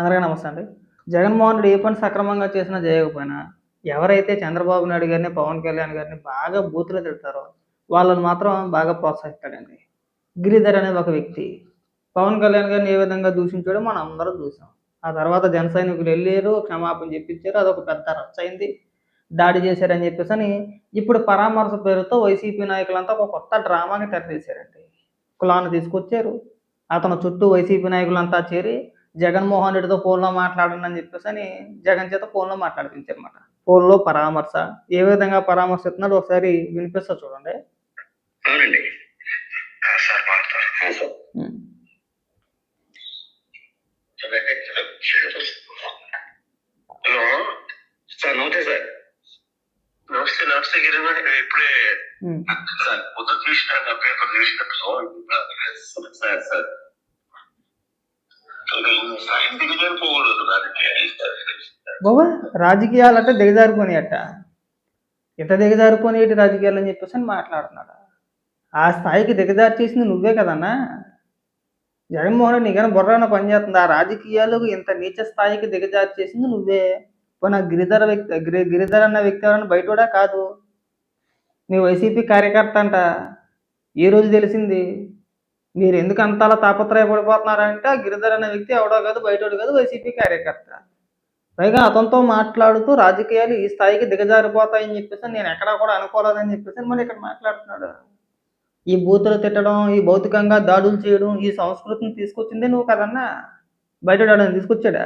అందరికీ నమస్తే అండి. జగన్మోహన్ రెడ్డి ఏ పని సక్రమంగా చేసినా చేయకపోయినా ఎవరైతే చంద్రబాబు నాయుడు గారిని పవన్ కళ్యాణ్ గారిని బాగా బూతులు తిడతారో వాళ్ళని మాత్రం బాగా ప్రోత్సహిస్తాడండి. గిరిధర్ అనే ఒక వ్యక్తి. పవన్ కళ్యాణ్ గారిని ఏ విధంగా దూషించాడో మనం అందరం చూసాం. ఆ తర్వాత జన సైనికులు వెళ్ళారు క్షమాపణ చెప్పించారు అదొక పెద్ద రచ్చ అయింది. దాడి చేశారని చెప్పేసి అని ఇప్పుడు పరామర్శ పేరుతో వైసీపీ నాయకులంతా ఒక కొత్త డ్రామాని తెరదీశారండి కులాన్ని తీసుకొచ్చారు. అతను చుట్టూ వైసీపీ నాయకులంతా చేరి జగన్మోహన్ రెడ్డితో ఫోన్లో మాట్లాడండి అని చెప్పేసి అని జగన్ చేత ఫోన్లో మాట్లాడిపించారు అనమాట ఫోన్లో పరామర్శ ఏ విధంగా పరామర్శ ఇస్తున్నాడు ఒకసారి వినిపిస్తా చూడండి. అవునండి. హలో సార్ నమస్తే సార్. నమస్తే నమస్తే గిరిజన ఇప్పుడే. సార్ పొద్దు చూసిన నా పేపర్ చూసిన. Sir sir. బాబా రాజకీయాలంటే దిగజారిపోయినట్ట ఇంత దిగజారిపోయినటి రాజకీయాలు అని చెప్పేసి అని మాట్లాడుతున్నాడు. ఆ స్థాయికి దిగజారి చేసింది నువ్వే కదన్నా. జగన్మోహన్ రెడ్డి నీకైనా బుర్రాన పనిచేస్తుంది. ఆ రాజకీయాలు ఇంత నీచ స్థాయికి దిగజారి చేసింది నువ్వే. పోనీ గిరిధర వ్యక్తి గిరి గిరిధర్ అన్న వ్యక్తి ఎవరన్నా బయట కూడా కాదు. మీ వైసీపీ కార్యకర్త అంట. ఏ రోజు తెలిసింది? మీరు ఎందుకు అంతలా తాపత్రయపడిపోతున్నారంటే ఆ గిరిధర్ అనే వ్యక్తి ఎవడో కాదు బయటోడు కాదు వైసీపీ కార్యకర్త. పైగా అతనితో మాట్లాడుతూ రాజకీయాలు ఈ స్థాయికి దిగజారిపోతాయని చెప్పేసి నేను ఎక్కడా కూడా అనుకోలేదని చెప్పేసి మళ్ళీ ఇక్కడ మాట్లాడుతున్నాడు. ఈ బూతులు తిట్టడం ఈ భౌతికంగా దాడులు చేయడం ఈ సంస్కృతిని తీసుకొచ్చిందే నువ్వు కదన్నా? బయట ఎవడైనా తీసుకొచ్చాడా?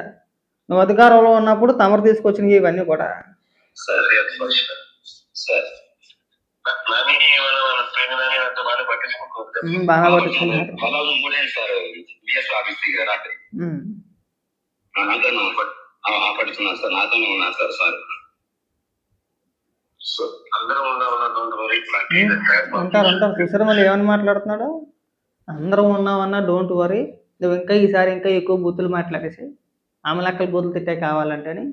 నువ్వు అధికారంలో ఉన్నప్పుడు తమరు తీసుకొచ్చినవి ఇవన్నీ కూడా. సరే. బాగా పట్టించుకుంటున్నారు. రాత్రి. సార్. నాతోనే ఉన్నారు సార్ సార్. ఉంటారు ఉంటారు. చూసారా మళ్ళీ ఏమని మాట్లాడుతున్నాడు? అందరం ఉన్నామన్నా డోంట్ వరీ నువ్వు ఇంకా ఈసారి ఇంకా ఎక్కువ బూతులు మాట్లాడేసి ఆమె లెక్కల బూతులు తిట్టే కావాలంటే అని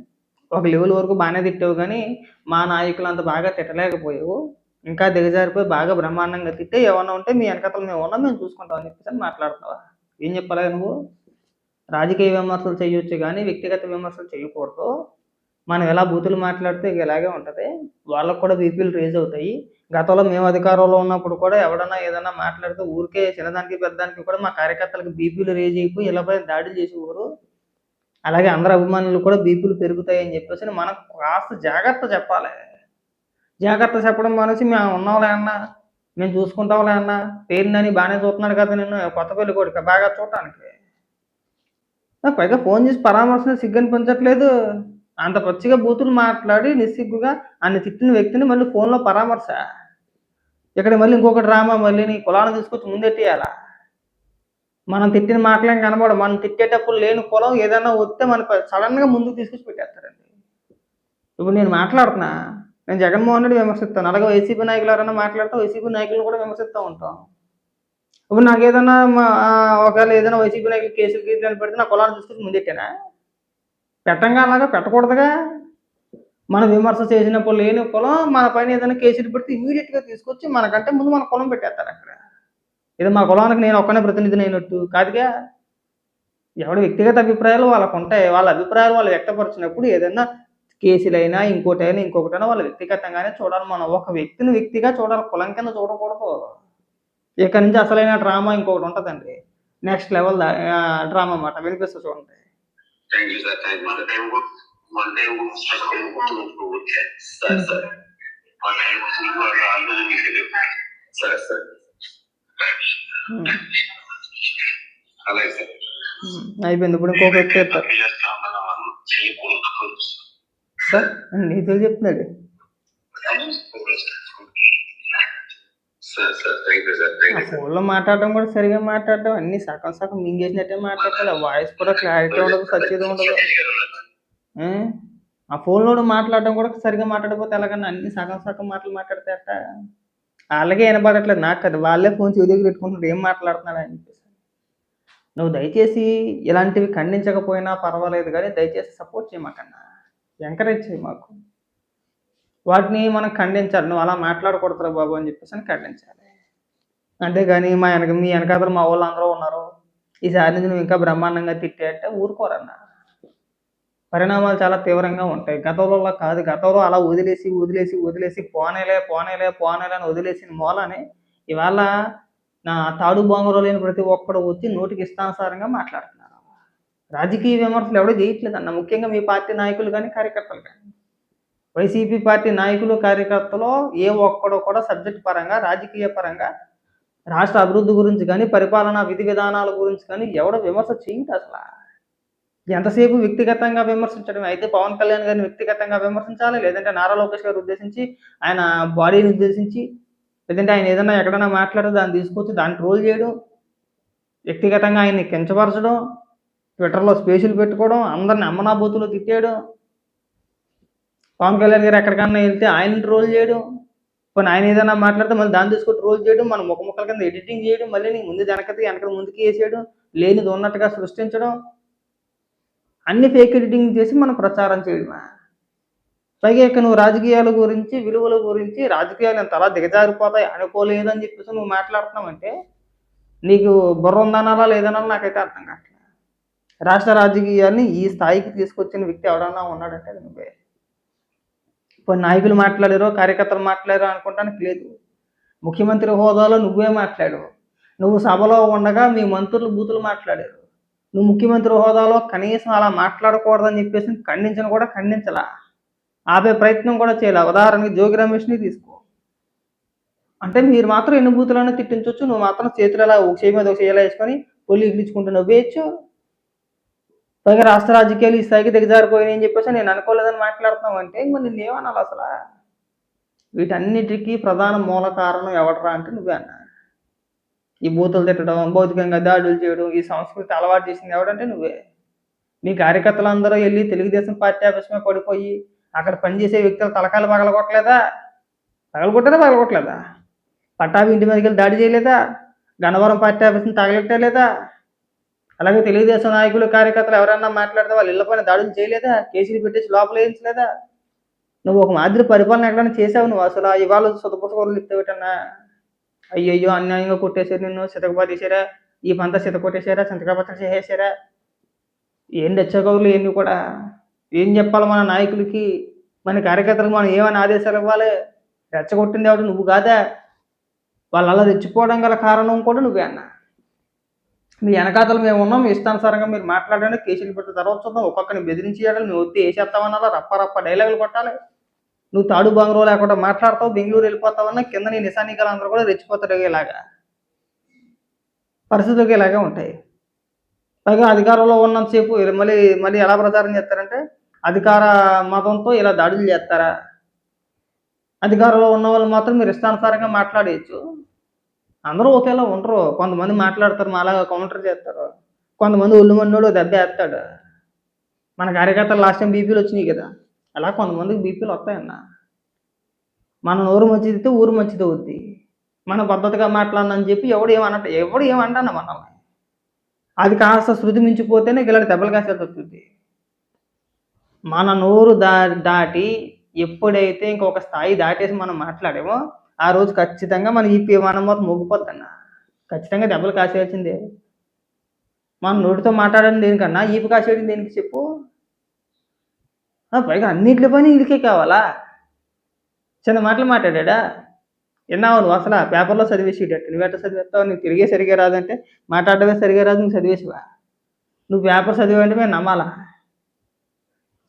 ఒక లెవెల్ వరకు బాగానే తిట్టావు కానీ మా నాయకులు అంత బాగా తిట్టలేకపోయావు. ఇంకా దిగజారిపోయి బాగా బ్రహ్మాండంగా తిట్టే ఏమన్నా ఉంటే మీ వెనకతలు మేము ఉన్నాం మేము చూసుకుంటాం అని చెప్పేసి అని మాట్లాడుతున్నావా? ఏం చెప్పాలి నువ్వు? రాజకీయ విమర్శలు చేయొచ్చు కానీ వ్యక్తిగత విమర్శలు చేయకూడదు. మనం ఎలా బూతులు మాట్లాడితే ఇక ఇలాగే ఉంటుంది. వాళ్ళకు కూడా బీపీలు రేజ్ అవుతాయి. గతంలో మేము అధికారంలో ఉన్నప్పుడు కూడా ఎవడన్నా ఏదన్నా మాట్లాడితే ఊరికే చిన్నదానికి పెద్దదానికి కూడా మా కార్యకర్తలకు బీపీలు రేజ్ అయిపోయి ఇలాపై దాడులు చేసేవారు. అలాగే అందరు అభిమానులు కూడా బీపీలు పెరుగుతాయని చెప్పేసి మనం కాస్త జాగ్రత్త చెప్పాలి. జాగ్రత్త చెప్పడం మనిషి మేము ఉన్నాంలే మేము చూసుకుంటాంలే అన్న. పేరునని బాగానే చూస్తున్నాడు కదా నిన్ను. కొత్త పెళ్ళి కొడుక. బాగా చూడటానికి. పైగా ఫోన్ చేసి పరామర్శన సిగ్గు అనిపించట్లేదు అంత పచ్చిగా బూతులు మాట్లాడి నిస్సిగ్గుగా ఆయన తిట్టిన వ్యక్తిని మళ్ళీ ఫోన్లో పరామర్శ. ఇక్కడ మళ్ళీ ఇంకొక డ్రామా మళ్ళీ నీ కులాన్ని తీసుకొచ్చి ముందెట్టేయాలా? మనం తిట్టిన మాటలేం కనబడ మనం తిట్టేటప్పుడు లేని కులం ఏదైనా వస్తే మన సడన్గా ముందుకు తీసుకొచ్చి పెట్టేస్తారండి. ఇప్పుడు నేను మాట్లాడుతున్నా. నేను జగన్మోహన్ రెడ్డి విమర్శిస్తాను. అలాగే వైసీపీ నాయకులు ఎవరైనా మాట్లాడితే వైసీపీ నాయకులు కూడా విమర్శిస్తూ ఉంటాం. ఇప్పుడు నాకు ఏదైనా ఒకవేళ ఏదైనా వైసీపీ నాయకులు కేసులు గీసులు పెడితే నా కులాన్ని తీసుకొచ్చి ముందెట్టానా? పెట్టంగా అలాగా? పెట్టకూడదుగా? మనం విమర్శ చేసినప్పుడు లేని కులం మన పైన ఏదైనా కేసులు పెడితే ఇమీడియట్గా తీసుకొచ్చి మనకంటే ముందు మన కులం పెట్టేస్తారు అక్కడ. ఇది మా కులానికి నేను ఒక్కనే ప్రతినిధిని అయినట్టు కాదుగా? ఎవడి వ్యక్తిగత అభిప్రాయాలు వాళ్ళకు ఉంటాయి వాళ్ళ అభిప్రాయాలు వాళ్ళు వ్యక్తపరిచినప్పుడు ఏదైనా కేసులైనా ఇంకోటైనా ఇంకొకటైనా వాళ్ళ వ్యక్తిగతంగానే చూడాలి మనం. ఒక వ్యక్తిని వ్యక్తిగా చూడాలి. కులం కింద చూడకూడదు. ఇక నుంచి అసలైన డ్రామా ఇంకొకటి ఉంటుందండి. నెక్స్ట్ లెవెల్ డ్రామా అన్నమాట. వినిపిస్తూ చూడండి. Sir sir. అలాగే సార్. ఉమ్, అయిపోయింది. ఇప్పుడు ఇంకొక వ్యక్తి సార్ నీతో చెప్తున్నాడు. ఫోన్లో మాట్లాడడం కూడా సరిగా మాట్లాడడం అన్ని సగం సగం మింగేసినట్టే మాట్లాడాలి వాయిస్ కూడా క్లారిటీ ఉండదు సత్యత ఉండదు? ఆ ఫోన్లో మాట్లాడడం కూడా సరిగా మాట్లాడకపోతే ఎలాగన్నా అన్ని సగం సగం మాటలు మాట్లాడితే అట్ట వాళ్ళకే వినపడట్లేదు నాకు కదా వాళ్ళే ఫోన్ చెవి దగ్గర పెట్టుకుంటున్నారు ఏం మాట్లాడుతున్నాడు అని చెప్పేసి. నువ్వు దయచేసి ఇలాంటివి ఖండించకపోయినా పర్వాలేదు కానీ దయచేసి సపోర్ట్ చేయమాకన్నా. ఎంకరేజ్ చేయి మాకు. వాటిని మనం ఖండించాలి. నువ్వు అలా మాట్లాడకూడదురా బాబు అని చెప్పేసి అని ఖండించాలి. అంతేగాని మా వెనక మీ వెనకాతలు మా వాళ్ళు అందరూ ఉన్నారు. ఈసారి నుంచి నువ్వు ఇంకా బ్రహ్మాండంగా తిట్టే అంటే ఊరుకోరన్నా. పరిణామాలు చాలా తీవ్రంగా ఉంటాయి. గతంలో కాదు. గతంలో అలా వదిలేసి వదిలేసి వదిలేసి పోనేలే పోనేలే పోనేలే అని వదిలేసిన మూలనే ఇవాళ నా తాడు బొంగరు లేని ప్రతి ఒక్కడు వచ్చి నోటికి ఇష్టానుసారంగా మాట్లాడుతున్నారు రాజకీయ విమర్శలు ఎవడో చేయట్లేదన్న ముఖ్యంగా మీ పార్టీ నాయకులు కానీ కార్యకర్తలు కానీ. వైసీపీ పార్టీ నాయకులు కార్యకర్తలు ఏ ఒక్కడో కూడా సబ్జెక్ట్ పరంగా రాజకీయ పరంగా రాష్ట్ర అభివృద్ధి గురించి కానీ పరిపాలనా విధి విధానాల గురించి కానీ ఎవడో విమర్శ చేయదు అసలు. ఎంతసేపు వ్యక్తిగతంగా విమర్శించడం అయితే పవన్ కళ్యాణ్ గారిని వ్యక్తిగతంగా విమర్శించాలి? లేదంటే నారా లోకేష్ గారు ఉద్దేశించి ఆయన బాడీని ఉద్దేశించి లేదంటే ఆయన ఏదైనా ఎక్కడైనా మాట్లాడితే దాన్ని తీసుకొచ్చి దాన్ని ట్రోల్ చేయడం వ్యక్తిగతంగా ఆయన్ని కించపరచడం ట్విట్టర్లో స్పేషల్ పెట్టుకోవడం అందరిని అమ్మనాబూతులు తిట్టేయడం. పవన్ కళ్యాణ్ గారు ఎక్కడికన్నా వెళ్తే ఆయన ట్రోల్ చేయడం. కొన్ని ఆయన ఏదైనా మాట్లాడితే మళ్ళీ దాన్ని తీసుకొని ట్రోల్ చేయడం మన ముఖ ముఖాల కింద ఎడిటింగ్ చేయడం మళ్ళీ నీ ముందు వెనకది వెనక ముందుకి వేసేయడం లేనిది ఉన్నట్టుగా సృష్టించడం. అన్ని ఫేక్ ఎడిటింగ్ చేసి మనం ప్రచారం చేయడమా. పైగా ఇక నువ్వు రాజకీయాల గురించి విలువల గురించి రాజకీయాలు ఎంత అలా దిగజారిపోతాయి అనుకోలేదని చెప్పేసి నువ్వు మాట్లాడుతున్నావంటే నీకు బుర్ర ఉందనాలా లేదనాలా నాకైతే అర్థం కాదు రాష్ట్ర రాజకీయాన్ని ఈ స్థాయికి తీసుకొచ్చిన వ్యక్తి ఎవడన్నా ఉన్నాడంటే నువ్వే. ఇప్పుడు నాయకులు మాట్లాడారో కార్యకర్తలు మాట్లాడారో అనుకోవడానికి లేదు. ముఖ్యమంత్రి హోదాలో నువ్వే మాట్లాడు నువ్వు సభలో ఉండగా మీ మంత్రులు బూతులు మాట్లాడారు. నువ్వు ముఖ్యమంత్రి హోదాలో కనీసం అలా మాట్లాడకూడదని చెప్పేసి ఖండించను కూడా ఖండించలా. ఆపే ప్రయత్నం కూడా చేయలే? ఉదాహరణకి జోగి రమేష్ని తీసుకో. అంటే మీరు మాత్రం ఎన్ని బూతులను తిట్టించవచ్చు నువ్వు మాత్రం చేతులు అలా ఒక చేయి మీద ఒక చేయి వేసుకొని పొల్లి ఇగ్గించుకుంటూ నువ్వేయచ్చు? పైగా రాష్ట్ర రాజకీయాలు ఈ స్థాయికి దిగజారిపోయినాయి అని చెప్పేసి నేను అనుకోలేదని మాట్లాడుతున్నాం అంటే ఇంక నేను ఏమనాలి అసలు? వీటన్నిటికీ ప్రధాన మూల కారణం ఎవడరా అంటే నువ్వే అన్నా. ఈ బూతులు తిట్టడం భౌతికంగా దాడులు చేయడం ఈ సంస్కృతి అలవాటు చేసింది ఎవడంటే నువ్వే. నీ కార్యకర్తలందరూ వెళ్ళి తెలుగుదేశం పార్టీ ఆఫీస్ పడిపోయి అక్కడ పనిచేసే వ్యక్తులు తలకాయలు పగలగొట్టలేదా? పగలగొట్టేదా పగలగొట్టలేదా? పట్టాభి ఇంటి మీదకి వెళ్ళి దాడి చేయలేదా? గన్నవరం పార్టీ ఆఫీస్ని తగలెట్టలేదా? అలాగే తెలుగుదేశం నాయకులు కార్యకర్తలు ఎవరన్నా మాట్లాడితే వాళ్ళు ఇళ్ళ పైన దాడులు చేయలేదా? కేసులు పెట్టేసి లోపల వేయించలేదా? నువ్వు ఒక మాదిరి పరిపాలన ఎక్కడైనా చేసావు నువ్వు అసలు? ఇవాళ సుతపుసకూరలు ఇస్తావిటన్నా అయ్యయ్యో అన్యాయంగా కొట్టేశారు నిన్ను సితకబా తీసారా ఈ పంత సిత కొట్టేశారా చింతకాపత్ర చేసేసారా ఏం తెచ్చగౌరులు ఏంటి కూడా? ఏం చెప్పాలి మన నాయకులకి? మన కార్యకర్తలకు మనం ఏమైనా ఆదేశాలు ఇవ్వాలి? రెచ్చగొట్టింది ఎవడు? నువ్వు కాదా? వాళ్ళు అలా తెచ్చిపోవడం గల కారణం కూడా నువ్వే అన్నా. మీ వెనకాతలు మేము ఉన్నాం ఇష్టానుసారంగా మీరు మాట్లాడండి కేసులు పెట్టిన తర్వాత చూద్దాం. ఒక్కొక్కరిని బెదిరించేయాలి నువ్వు వస్తే వేసేస్తామన్నా రప్ప రప్ప డైలాగులు కొట్టాలి. నువ్వు తాడు బంగరో లేకుండా మాట్లాడతావు బెంగళూరు వెళ్ళిపోతావన్నా కింద నీ నిశానికలు అందరూ కూడా రెచ్చిపోతారు ఇలాగా పరిస్థితులు ఇలాగే ఉంటాయి. పైగా అధికారంలో ఉన్నంతసేపు మళ్ళీ మళ్ళీ ఎలా ప్రచారం చేస్తారంటే అధికార మతంతో ఇలా దాడులు చేస్తారా? అధికారంలో ఉన్న వాళ్ళు మాత్రం మీరు ఇష్టానుసారంగా మాట్లాడేయచ్చు. అందరూ ఒకేలా ఉండరు. కొంతమంది మాట్లాడతారు మాలాగా కౌంటర్ చేస్తారు. కొంతమంది ఒళ్ళు మన్నోడు దెబ్బ వేస్తాడు. మన కార్యకర్తలు లాస్ట్ టైం బీపీలు వచ్చినాయి కదా. అలా కొంతమందికి బీపీలు వస్తాయన్న. మన నోరు మంచిదితే ఊరు మంచిది అవుద్ది. మన పద్ధతిగా మాట్లాడనని చెప్పి ఎవడు ఏమన్నట్టు ఎవడు ఏమంటాన మనల్ని. అది కాస్త శృతి మించిపోతేనే ఇలాంటి దెబ్బలు కాసేది వస్తుంది. మన నోరు దా దాటి ఎప్పుడైతే ఇంకొక స్థాయి దాటేసి మనం మాట్లాడేమో ఆ రోజు ఖచ్చితంగా మన ఈ విమానం మొత్తం మొగ్గిపోద్దన్న ఖచ్చితంగా దెబ్బలు కాసేయాల్సిందే. మన నోటితో మాట్లాడడం దేనికన్నా ఈపు కాసేయడం దేనికి చెప్పు? పైగా అన్నింటి పని వీళ్ళకే కావాలా? చిన్న మాటలు మాట్లాడా విన్నావు నువ్వు అసలు పేపర్లో చదివేసేటట్టు? నువ్వు చదివేస్తావు? నీకు తిరిగే సరిగా రాదంటే మాట్లాడమే సరిగా రాదు నువ్వు చదివేసివా? నువ్వు పేపర్ చదివంటే మేము నమ్మాలా?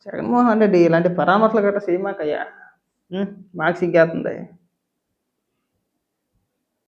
జగన్మోహన్ రెడ్డి ఇలాంటి పరామర్శలు గట్రా చేయమాకయ్యా? ఉం, మాకు సిగ్గేస్తుంది